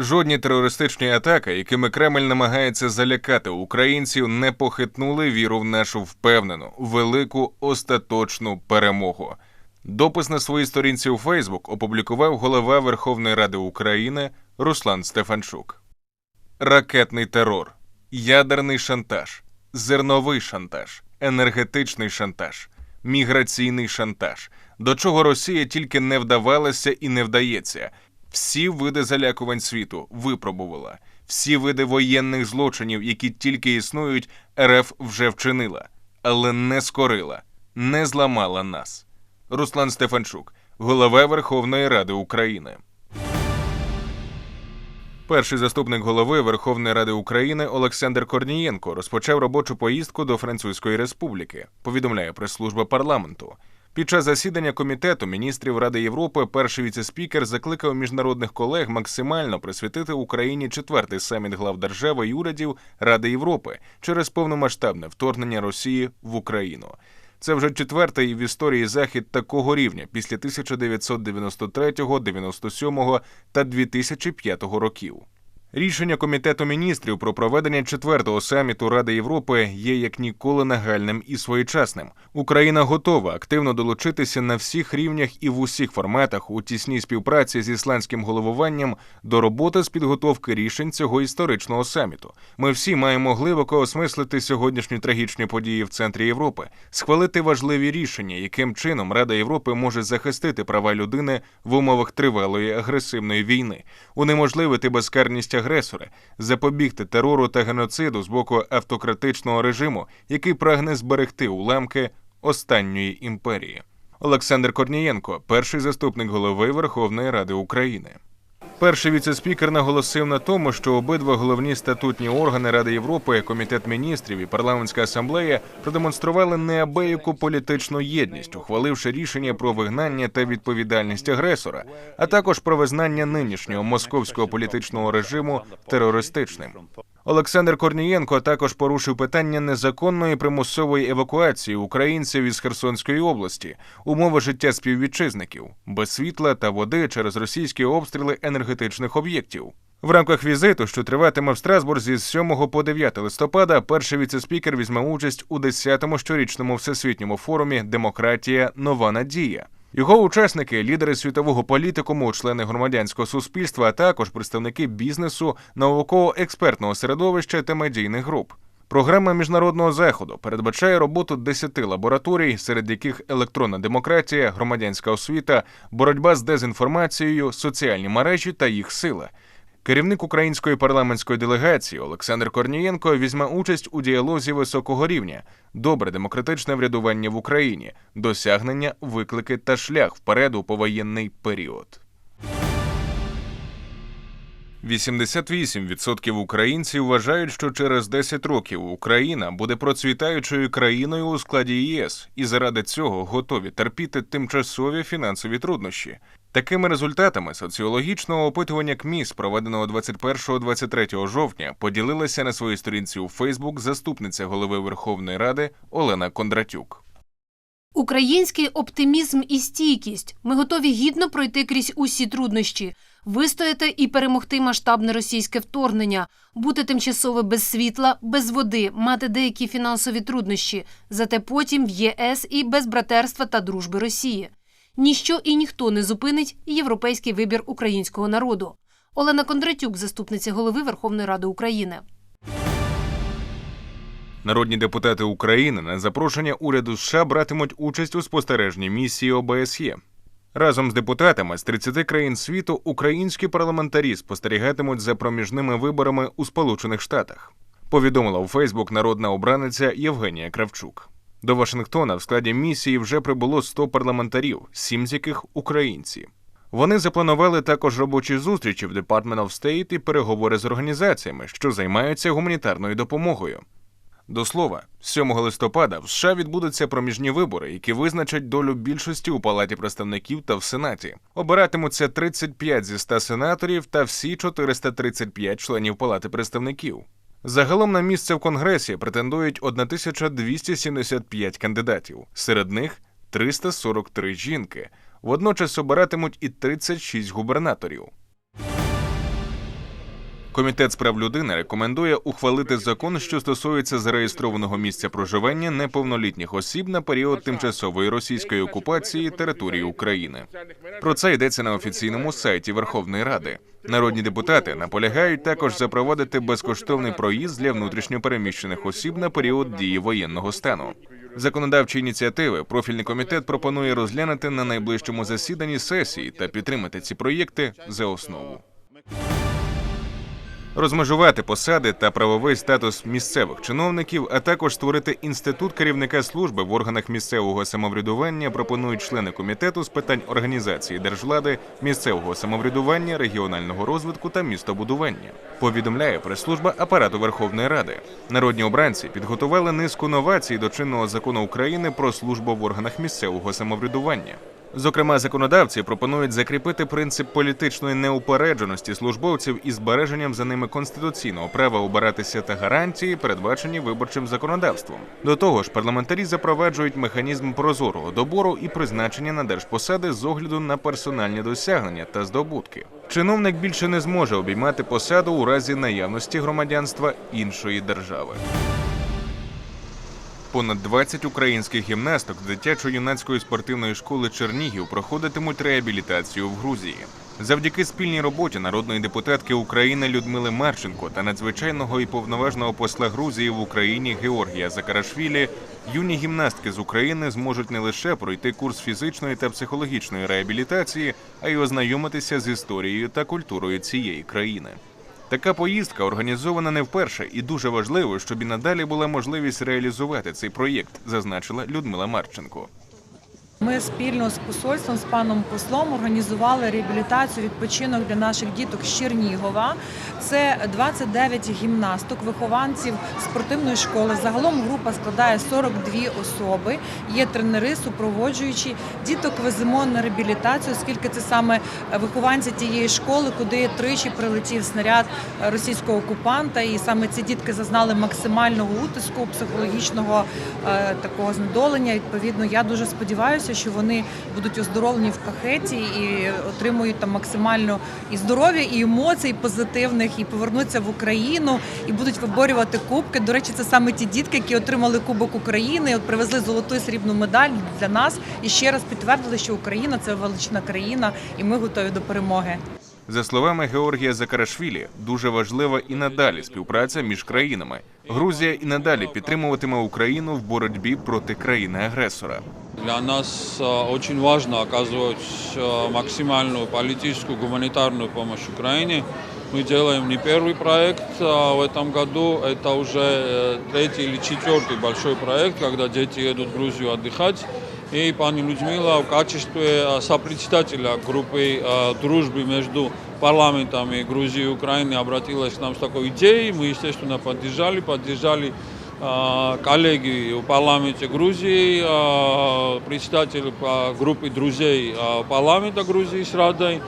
Жодні терористичні атаки, якими Кремль намагається залякати українців, не похитнули віру в нашу впевнену, велику остаточну перемогу. Допис на своїй сторінці у Фейсбук опублікував голова Верховної Ради України Руслан Стефанчук. Ракетний терор, ядерний шантаж, зерновий шантаж, енергетичний шантаж, міграційний шантаж. До чого Росія тільки не вдавалася і не вдається. Всі види залякувань світу випробувала, всі види воєнних злочинів, які тільки існують, РФ вже вчинила, але не скорила, не зламала нас. Руслан Стефанчук, голова Верховної Ради України. Перший заступник голови Верховної Ради України Олександр Корнієнко розпочав робочу поїздку до Французької Республіки. Повідомляє прес-служба парламенту. Під час засідання комітету міністрів Ради Європи перший віцеспікер закликав міжнародних колег максимально присвятити Україні четвертий саміт глав держави і урядів Ради Європи через повномасштабне вторгнення Росії в Україну. Це вже четвертий в історії захід такого рівня після 1993, 97 та 2005 років. Рішення Комітету міністрів про проведення четвертого саміту Ради Європи є як ніколи нагальним і своєчасним. Україна готова активно долучитися на всіх рівнях і в усіх форматах у тісній співпраці з ісландським головуванням до роботи з підготовки рішень цього історичного саміту. Ми всі маємо глибоко осмислити сьогоднішні трагічні події в центрі Європи, схвалити важливі рішення, яким чином Рада Європи може захистити права людини в умовах тривалої агресивної війни, унеможливити безкарність агресора, запобігти терору та геноциду з боку автократичного режиму, який прагне зберегти уламки останньої імперії. Олександр Корнієнко, перший заступник голови Верховної Ради України. Перший віцеспікер наголосив на тому, що обидва головні статутні органи Ради Європи, Комітет міністрів і парламентська асамблея продемонстрували неабияку політичну єдність, ухваливши рішення про вигнання та відповідальність агресора, а також про визнання нинішнього московського політичного режиму терористичним. Олександр Корнієнко також порушив питання незаконної примусової евакуації українців із Херсонської області, умови життя співвітчизників, без світла та води через російські обстріли енергетичних об'єктів. В рамках візиту, що триватиме в Страсбурзі з 7 по 9 листопада, перший віцеспікер візьме участь у 10-му щорічному всесвітньому форумі Демократія Нова надія. Його учасники, лідери світового політикуму, члени громадянського суспільства, а також представники бізнесу, науково-експертного середовища та медійних груп. Програма міжнародного заходу передбачає роботу 10 лабораторій, серед яких електронна демократія, громадянська освіта, боротьба з дезінформацією, соціальні мережі та їх сила. Керівник української парламентської делегації Олександр Корнієнко візьме участь у діалозі високого рівня, добре демократичне врядування в Україні, досягнення, виклики та шлях вперед у повоєнний період. 88% українців вважають, що через 10 років Україна буде процвітаючою країною у складі ЄС, і заради цього готові терпіти тимчасові фінансові труднощі. Такими результатами соціологічного опитування КМІС, проведеного 21-23 жовтня, поділилася на своїй сторінці у Фейсбук заступниця голови Верховної Ради Олена Кондратюк. Український оптимізм і стійкість. Ми готові гідно пройти крізь усі труднощі, вистояти і перемогти масштабне російське вторгнення, бути тимчасово без світла, без води, мати деякі фінансові труднощі, зате потім в ЄС і без братерства та дружби Росії. Ніщо і ніхто не зупинить європейський вибір українського народу. Олена Кондратюк, заступниця голови Верховної Ради України. Народні депутати України на запрошення уряду США братимуть участь у спостережній місії ОБСЄ. Разом з депутатами з 30 країн світу українські парламентарі спостерігатимуть за проміжними виборами у Сполучених Штатах. Повідомила у Фейсбук народна обраниця Євгенія Кравчук. До Вашингтона в складі місії вже прибуло 100 парламентарів, сім з яких українці. Вони запланували також робочі зустрічі в Department of State і переговори з організаціями, що займаються гуманітарною допомогою. До слова, 7 листопада в США відбудуться проміжні вибори, які визначать долю більшості у Палаті представників та в Сенаті. Обиратимуться 35 зі 100 сенаторів та всі 435 членів Палати представників. Загалом на місце в Конгресі претендують 1275 кандидатів, серед них 343 жінки. Водночас обиратимуть і 36 губернаторів. Комітет з прав людини рекомендує ухвалити закон, що стосується зареєстрованого місця проживання неповнолітніх осіб на період тимчасової російської окупації території України. Про це йдеться на офіційному сайті Верховної Ради. Народні депутати наполягають також запровадити безкоштовний проїзд для внутрішньопереміщених осіб на період дії воєнного стану. Законодавчі ініціативи профільний комітет пропонує розглянути на найближчому засіданні сесії та підтримати ці проєкти за основу. Розмежувати посади та правовий статус місцевих чиновників, а також створити інститут керівника служби в органах місцевого самоврядування пропонують члени комітету з питань організації держвлади, місцевого самоврядування, регіонального розвитку та містобудування. Повідомляє прес-служба апарату Верховної Ради. Народні обранці підготували низку новацій до чинного закону України про службу в органах місцевого самоврядування. Зокрема, законодавці пропонують закріпити принцип політичної неупередженості службовців із збереженням за ними конституційного права обиратися та гарантії, передбачені виборчим законодавством. До того ж, парламентарі запроваджують механізм прозорого добору і призначення на держпосади з огляду на персональні досягнення та здобутки. Чиновник більше не зможе обіймати посаду у разі наявності громадянства іншої держави. Понад 20 українських гімнасток дитячо-юнацької спортивної школи Чернігів проходитимуть реабілітацію в Грузії. Завдяки спільній роботі народної депутатки України Людмили Марченко та надзвичайного і повноважного посла Грузії в Україні Георгія Закарашвілі юні гімнастки з України зможуть не лише пройти курс фізичної та психологічної реабілітації, а й ознайомитися з історією та культурою цієї країни. Така поїздка організована не вперше, і дуже важливо, щоб і надалі була можливість реалізувати цей проєкт, зазначила Людмила Марченко. Ми спільно з посольством, з паном послом організували реабілітацію відпочинок для наших діток з Чернігова. Це 29 гімнасток, вихованців спортивної школи. Загалом група складає 42 особи. Є тренери, супроводжуючі. Діток веземо на реабілітацію, оскільки це саме вихованці тієї школи, куди тричі прилетів снаряд російського окупанта. І саме ці дітки зазнали максимального утиску, психологічного е, такого знедолення. Відповідно, я дуже сподіваюся, що вони будуть оздоровлені в кахеті і отримують там максимально і здоров'я, і емоцій позитивних, і повернуться в Україну, і будуть виборювати кубки. До речі, це саме ті дітки, які отримали Кубок України, от привезли золоту і срібну медаль для нас і ще раз підтвердили, що Україна це велична країна, і ми готові до перемоги. За словами Георгія Закарашвілі, дуже важлива і надалі співпраця між країнами. Грузія і надалі підтримуватиме Україну в боротьбі проти країни-агресора. Для нас э, очень важно оказывать э, максимальную политическую, гуманитарную помощь Украине. Мы делаем не первый проект а в этом году, это уже э, третий или четвертый большой проект, когда дети едут в Грузию отдыхать. И пани Людмила в качестве э, сопредседателя группы э, дружбы между парламентами Грузии и Украины обратилась к нам с такой идеей. Мы, естественно, поддержали, поддержали коллеги в парламенте Грузии, председатель группы друзей парламента Грузии с Радой,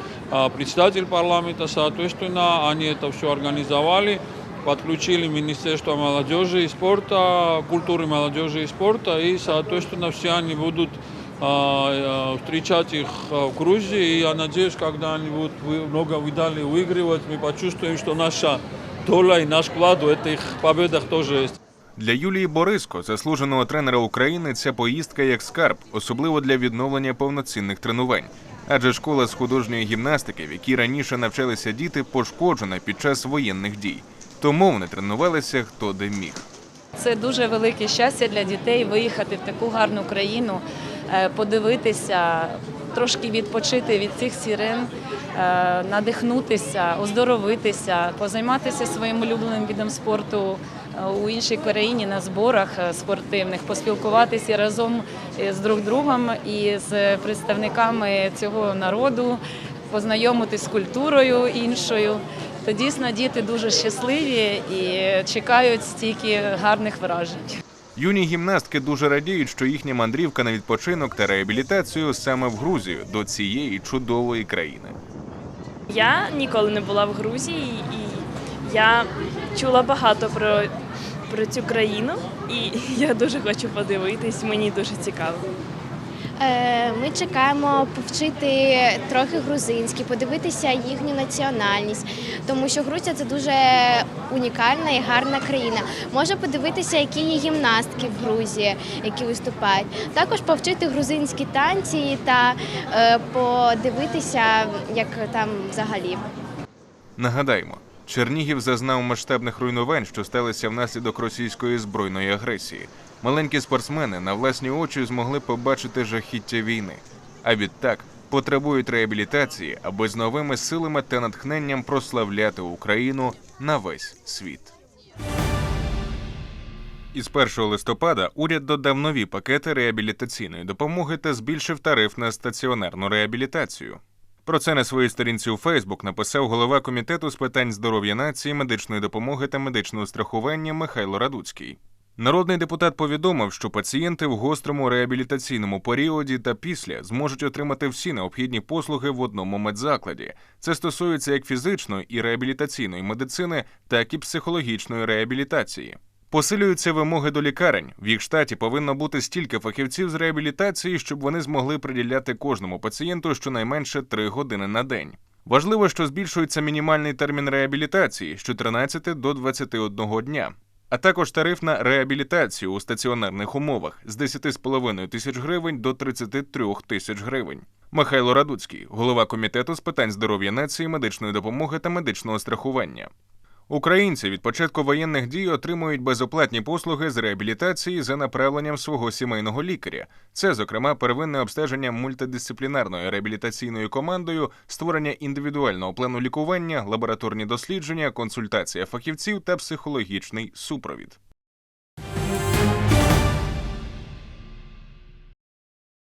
председатель парламента, соответственно, они это все организовали, подключили Министерство молодежи и спорта, культуры молодежи и спорта, и, соответственно, все они будут э, э, встречать их э, в Грузии. И я надеюсь, когда они будут много видали выигрывать, мы почувствуем, что наша доля и наш вклад в этих победах тоже есть. Для Юлії Бориско, заслуженого тренера України, ця поїздка як скарб, особливо для відновлення повноцінних тренувань. Адже школа з художньої гімнастики, в якій раніше навчалися діти, пошкоджена під час воєнних дій. Тому вони тренувалися хто де міг. Це дуже велике щастя для дітей виїхати в таку гарну країну, е, подивитися, трошки відпочити від цих сірен, е, надихнутися, оздоровитися, позайматися своїм улюбленим відом спорту у іншій країні на зборах е, спортивних, поспілкуватися разом е, з друг другом і з представниками цього народу, познайомитись з культурою іншою. То дійсно діти дуже щасливі і чекають стільки гарних вражень. Юні гімнастки дуже радіють, що їхня мандрівка на відпочинок та реабілітацію саме в Грузію до цієї чудової країни. Я ніколи не була в Грузії, і я чула багато про, про цю країну, і я дуже хочу подивитись, мені дуже цікаво. Е, Ми чекаємо повчити трохи грузинський, подивитися їхню національність, тому що Грузія це дуже унікальна і гарна країна. Можна подивитися, які є гімнастки в Грузії, які виступають. Також повчити грузинські танці та е, подивитися, як там взагалі. Нагадаємо, Чернігів зазнав масштабних руйнувань, що сталися внаслідок російської збройної агресії. Маленькі спортсмени на власні очі змогли побачити жахіття війни, а відтак потребують реабілітації, аби з новими силами та натхненням прославляти Україну на весь світ. Із 1 листопада уряд додав нові пакети реабілітаційної допомоги та збільшив тариф на стаціонарну реабілітацію. Про це на своїй сторінці у Фейсбук написав голова комітету з питань здоров'я нації, медичної допомоги та медичного страхування Михайло Радуцький. Народний депутат повідомив, що пацієнти в гострому реабілітаційному періоді та після зможуть отримати всі необхідні послуги в одному медзакладі. Це стосується як фізичної і реабілітаційної медицини, так і психологічної реабілітації. Посилюються вимоги до лікарень. В їх штаті повинно бути стільки фахівців з реабілітації, щоб вони змогли приділяти кожному пацієнту щонайменше 3 години на день. Важливо, що збільшується мінімальний термін реабілітації з 14 до 21 дня, а також тариф на реабілітацію у стаціонарних умовах з 10,5 тисяч гривень до 33 тисяч гривень. Михайло Радуцький, голова комітету з питань здоров'я нації, медичної допомоги та медичного страхування. Українці від початку воєнних дій отримують безоплатні послуги з реабілітації за направленням свого сімейного лікаря. Це, зокрема, первинне обстеження мультидисциплінарною реабілітаційною командою, створення індивідуального плану лікування, лабораторні дослідження, консультація фахівців та психологічний супровід.